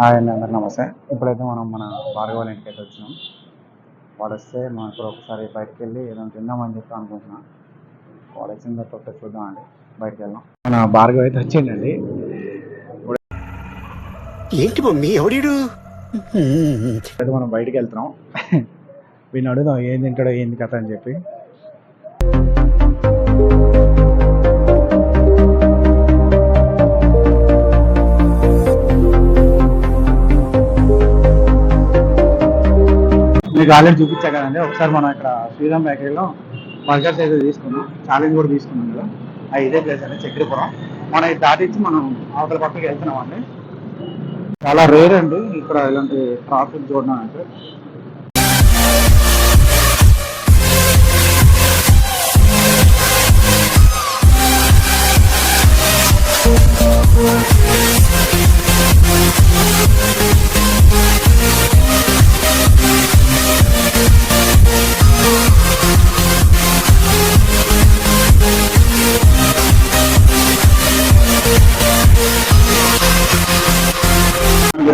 Hi అండి అందరు నమస్తే. ఇప్పుడైతే మనం మన భార్గవ వాళ్ళ ఇంటికి అయితే వచ్చినాం. వాడు వస్తే మనం ఇప్పుడు ఒకసారి బయటకు వెళ్ళి ఏదైనా తిందామని చెప్పి అనుకుంటున్నాం. వాడు వచ్చిన తర్వాత చూద్దామండి బయటకు వెళ్దాం మన భార్గవ్ అయితే వచ్చిండండి. ఏంటి మమ్మీ? ఎవడీడు? అయితే మనం బయటికి వెళ్తున్నాం. వీడిని అడుగుదాం ఏం తింటాడో ఏంది కథ అని చెప్పి. మీకు ఆల్రెడీ చూపించా కదండి. ఒకసారి మనం ఇక్కడ శ్రీరామ్ బేకరీలో బర్గర్స్ అయితే తీసుకున్నాం ఛాలెంజ్ కూడా తీసుకున్నాం కదా అది ఇదే ప్లేస్ అండి చక్రపురం. మనం ఇది దాటించి మనం అవతల పక్కకి వెళ్తున్నాం అండి చాలా రేర్ అండి. ఇక్కడ ఇలాంటి ట్రాఫిక్ చూడడం అంటే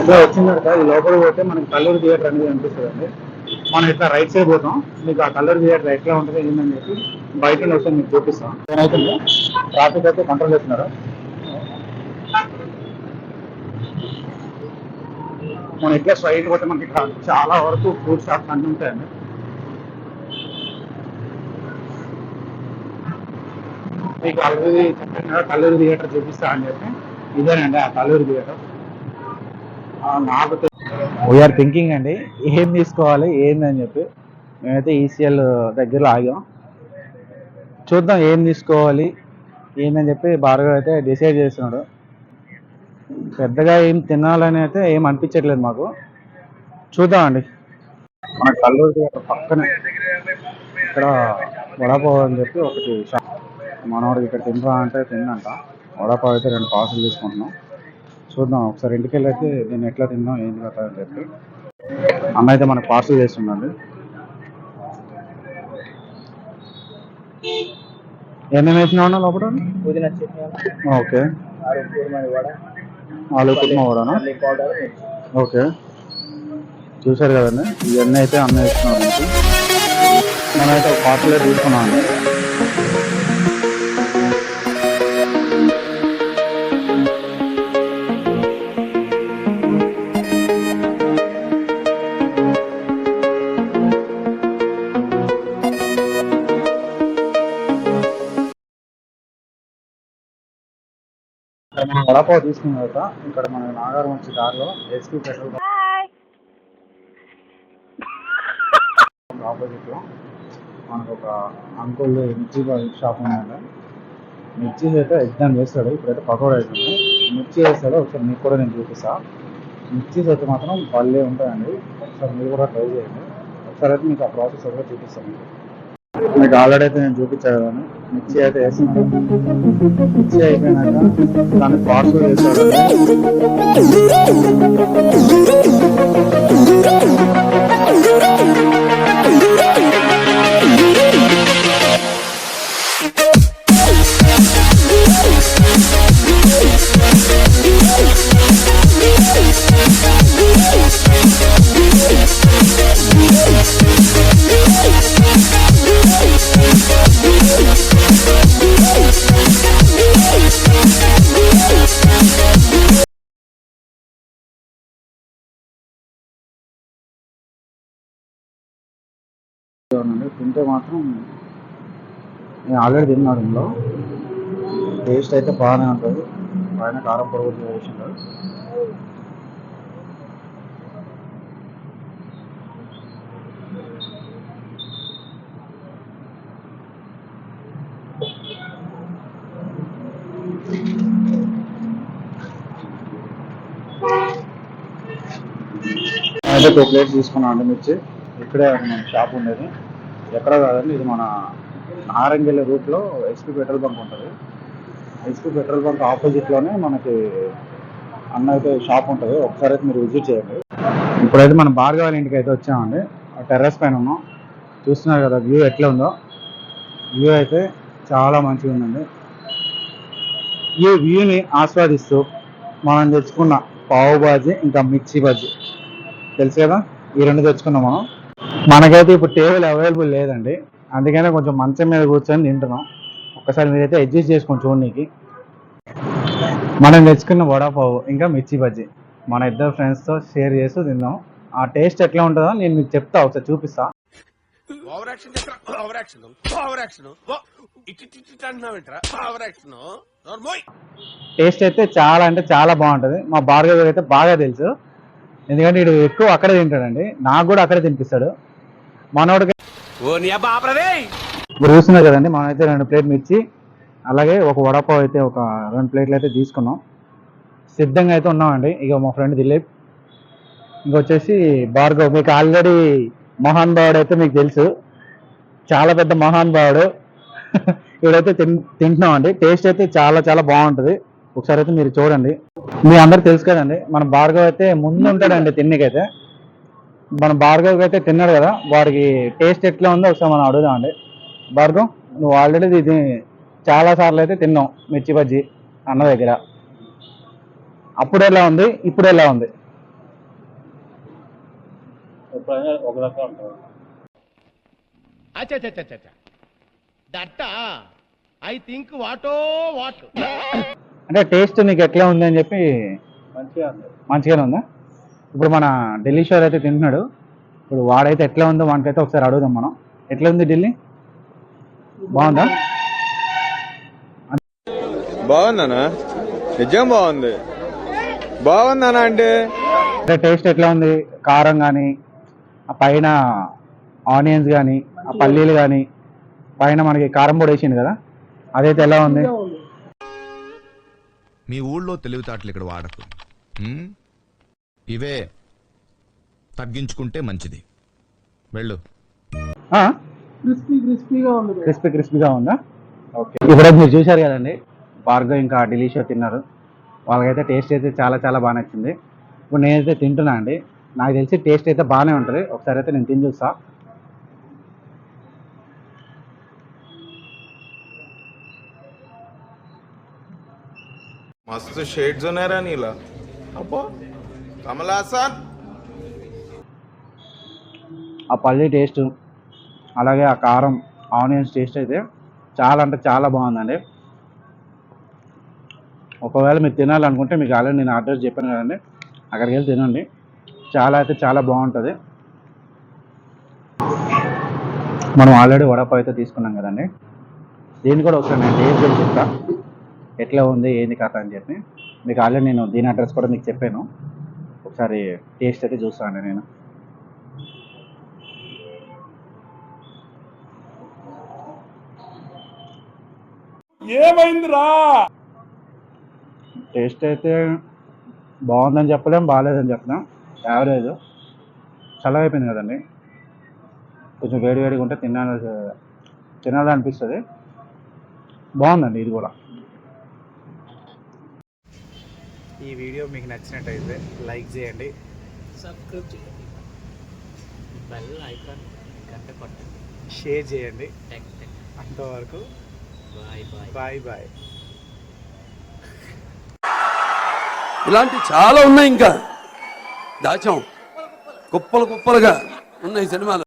ఇట్లా వచ్చిన తర్వాత లోపల పోతే మనకి కల్లూరు థియేటర్ అనేది కనిపిస్తుంది అండి మనం ఇట్లా రైట్ సైడ్ పోతాం. మీకు ఆ కల్లూరు థియేటర్ ఎట్లా ఉంటుంది ఏంటని చెప్పి బయట నుండి వస్తే మీకు చూపిస్తాం. ఏమైతుంది ట్రాఫిక్ అయితే కంట్రోల్ చేస్తున్నారు? మనం ఇట్లా స్ట్రైట్ పోతే మనకి ఇక్కడ చాలా వరకు ఫ్రూట్ షాప్స్ అన్నీ ఉంటాయండి. మీకు ఆల్రెడీ చెప్పాను కల్లూరు థియేటర్ చూపిస్తా అని చెప్పి. ఇదేనండి ఆ కల్లూరు థియేటర్. నాకు వీఆర్ థింకింగ్ అండి. ఏం తీసుకోవాలి ఏందని చెప్పి మేమైతే ఈసీఎల్ దగ్గరలో ఆగాం. చూద్దాం ఏం తీసుకోవాలి ఏందని చెప్పి భార్గవ్ అయితే డిసైడ్ చేస్తున్నాడు. పెద్దగా ఏం తినాలని అయితే ఏం అనిపించట్లేదు మాకు. చూద్దామండి మన కల్లూరు పక్కనే ఇక్కడ వడపావు అని చెప్పి ఒకటి షాప్. మనవాడికి ఇక్కడ తినరా అంటే తిన్నంట. వడపావు అయితే రెండు పార్సల్ తీసుకుంటున్నాం. చూద్దాం. ఒకసారి ఇంటికి వెళ్ళి అయితే నేను ఎట్లా తిందాం ఏంటి కదా అని చెప్పి. అన్న అయితే మనకు పార్సల్ చేస్తుందండి ఏమేమి వేసినావు లోపల? పుదీనా చట్నీ. ఓకే. ఆలు కుర్మా ఓకే. చూసారు కదండి. ఇవన్నీ అయితే అన్న వేస్తున్నాం మనకి మనమైతే ఒక పార్సల్ తీసుకున్నాం అండి మనం వడపావు తీసుకున్న తర్వాత ఇక్కడ మన నాగారం వచ్చే దారిలో ఎస్పీ పెట్రోల్ ఆపోజిట్లో మనకు ఒక అంకుల్ మిర్చి షాప్ ఉందండి మిర్చి అయితే ఎగ్జామ్ చేస్తాడు. ఇప్పుడైతే పకోడా అవుతుంది మిర్చి వేస్తాడు ఒకసారి మీకు కూడా నేను చూపిస్తా. మిర్చీస్ అయితే మాత్రం భలే ఉంటాయండి. ఒకసారి మీరు కూడా ట్రై చేయండి. ఒకసారి అయితే మీకు ఆ ప్రాసెస్ కూడా చూపిస్తాను. మీకు ఆల్రెడీ అయితే నేను చూపించాను కదా మిర్చి అయితే వేసాను మిక్సీ అయిపోయినాక దాన్ని పార్సల్ చేశాడు తింటే మాత్రం నేను ఆల్రెడీ తిన్నాను ఇందులో టేస్ట్ అయితే బాగానే ఉంటుంది. పైన కారం పొడి కూడా ఉంటారు అయితే టూ ప్లేట్స్ తీసుకున్నాం అండి మిర్చి. ఇక్కడే మన షాప్ ఉండేది. ఎక్కడ కాదండి ఇది మన నారంగిల్ రూట్లో ఎస్పీ పెట్రోల్ బంక్ ఉంటుంది. ఎస్పీ పెట్రోల్ బంక్ ఆపోజిట్లోనే మనకి అన్న అయితే షాప్ ఉంటుంది. ఒకసారి అయితే మీరు విజిట్ చేయండి. ఇప్పుడైతే మనం భార్గవాల ఇంటికి అయితే వచ్చామండి. ఆ టెర్రస్ పైన ఉన్నాం. చూస్తున్నారు కదా వ్యూ ఎట్లా ఉందో. వ్యూ అయితే చాలా మంచిగా ఉందండి. ఈ వ్యూని ఆస్వాదిస్తూ మనం తెచ్చుకున్న పావు బాజీ ఇంకా మిర్చి బజ్జీ తెలుసు కదా? ఈ రెండు తెచ్చుకున్నాం మనం. మనకైతే ఇప్పుడు టేబుల్ అవైలబుల్ లేదండి. అందుకనే కొంచెం మంచం మీద కూర్చొని తింటున్నాం. ఒక్కసారి మీరైతే అడ్జస్ట్ చేసుకొని చూడనీకి. మనం తెచ్చుకున్న వడాపావు ఇంకా మిర్చి బజ్జీ మన ఇద్దరు ఫ్రెండ్స్తో షేర్ చేస్తూ తిందాం. ఆ టేస్ట్ ఎట్లా ఉంటుందో నేను మీకు చెప్తా ఒకసారి చూపిస్తా. టేస్ట్ అయితే చాలా అంటే చాలా బాగుంటుంది. మా భార్గవ్ అయితే బాగా తెలుసు. ఎందుకంటే వీడు ఎక్కువ అక్కడే తింటాడండి. నాకు కూడా అక్కడే తినిపిస్తాడు. మనోడికి ఆపరదే ఇప్పుడు చూస్తున్నారు కదండి మనం అయితే రెండు ప్లేట్ మిర్చి అలాగే ఒక వడపావ్ అయితే ఒక రెండు ప్లేట్లు అయితే తీసుకున్నాం. సిద్ధంగా అయితే ఉన్నామండి. ఇక మా ఫ్రెండ్ దిలీప్ ఇంకొచ్చేసి భార్గవ్ మీకు ఆల్రెడీ మహాన్ భావుడు అయితే మీకు తెలుసు. చాలా పెద్ద మహాన్ భావుడు ఇప్పుడైతే తిన్ తింటున్నాం అండి టేస్ట్ అయితే చాలా చాలా బాగుంటుంది. ఒకసారి అయితే మీరు చూడండి. మీ అందరు తెలుసు కదండి మన భార్గవ్ అయితే ముందు ఉంటాడండి తిన్నకైతే. మన భార్గవ్ అయితే తిన్నాడు కదా వాడికి టేస్ట్ ఎట్లా ఉందో ఒకసారి మనం అడుగుదామండి. భార్గవ్ నువ్వు ఆల్రెడీ ఇది చాలా సార్లు అయితే తిన్నావు మిర్చి బజ్జీ అన్న దగ్గర. అప్పుడు ఎలా ఉంది ఇప్పుడు ఎలా ఉంది? ఒక రకం ఉంటుంది అచ్చచ్చచ్చచ్చ దట్ట ఐ థింక్ వాటో వాట్. అంటే టేస్ట్ నీకు ఎట్లా ఉంది అని చెప్పి మంచిగా ఉంది. మంచిగానే ఉందా? ఇప్పుడు మన ఢిల్లీ షోర్ అయితే తింటున్నాడు. ఇప్పుడు వాడైతే ఎట్లా ఉందో వానికైతే ఒకసారి అడుగుదాం మనం. ఎట్లా ఉంది ఢిల్లీ? బాగుందా? బాగుందనా నిజం బాగుంది. బాగుందనా అంటే? అంటే టేస్ట్ ఎట్లా ఉంది? కారం కానీ ఆ పైన ఆనియన్స్ కానీ ఆ పల్లీలు కానీ పైన మనకి కారం పొడి వేసింది కదా? అదైతే ఎలా ఉంది. మీ ఊళ్ళో తెలివితేటలు ఇక్కడ వాడకు. ఉమ్? ఇవే తగ్గించుకుంటే మంచిది. వెళ్ళు. క్రిస్పీ క్రిస్పీగా ఉందా ఓకే. ఇప్పుడైతే మీరు చూశారు కదండి భార్గవ్ ఇంకా డిలీషియస్ తిన్నారు. వాళ్ళకైతే టేస్ట్ అయితే చాలా చాలా బాగా నచ్చింది. ఇప్పుడు నేనైతే తింటున్నా అండి. నాకు తెలిసి టేస్ట్ అయితే బాగానే ఉంటుంది. ఒకసారి అయితే నేను తిని చూస్తా. मस्त शेड्स ఉన్నారా నీలా అబ్బో కమల్ హాసన్ ఆ పల్లి టేస్ట్ అలాగే ఆ కారం ఆనియన్స్ టేస్ట్ అయితే చాలా అంటే చాలా బాగుందండి ఒకవేళ మీరు తినాలనుకుంటే మీకు ఆల్రెడీ నేను అడ్రస్ చెప్పాను కదండి అక్కడికి వెళ్ళి తినండి చాలా అయితే చాలా బాగుంటుంది మనం ఆల్రెడీ వడపావ్ అయితే తీసుకున్నాం కదండి దీన్ని కూడా ఒకసారి నేను టేస్ట్ చేసి చెప్తా ఎట్లా ఉంది ఏంది కథ అని చెప్పి. మీకు ఆల్రెడీ నేను దీని అడ్రస్ కూడా మీకు చెప్పాను. ఒకసారి టేస్ట్ అయితే చూస్తాను నేను. టేస్ట్ అయితే బాగుందని చెప్పలేం బాగాలేదని చెప్పలేం. యావరేజ్. చల్లగా అయిపోయింది కదండి. కొంచెం వేడి వేడిగా ఉంటే తినాలి తినాలనిపిస్తుంది. బాగుందండి ఇది కూడా. ఈ వీడియో మీకు నచ్చినట్టయితే లైక్ చేయండి. సబ్స్క్రైబ్ చేయండి. బెల్ ఐకాన్ గంట కొట్టండి. షేర్ చేయండి. టెక్ టెక్ అంతవరకు బాయ్ బాయ్ బాయ్ బాయ్ ఇలాంటి చాలా ఉన్నాయి ఇంకా. దాచాం. కుప్పలు కుప్పలుగా ఉన్నాయి సినిమాలు.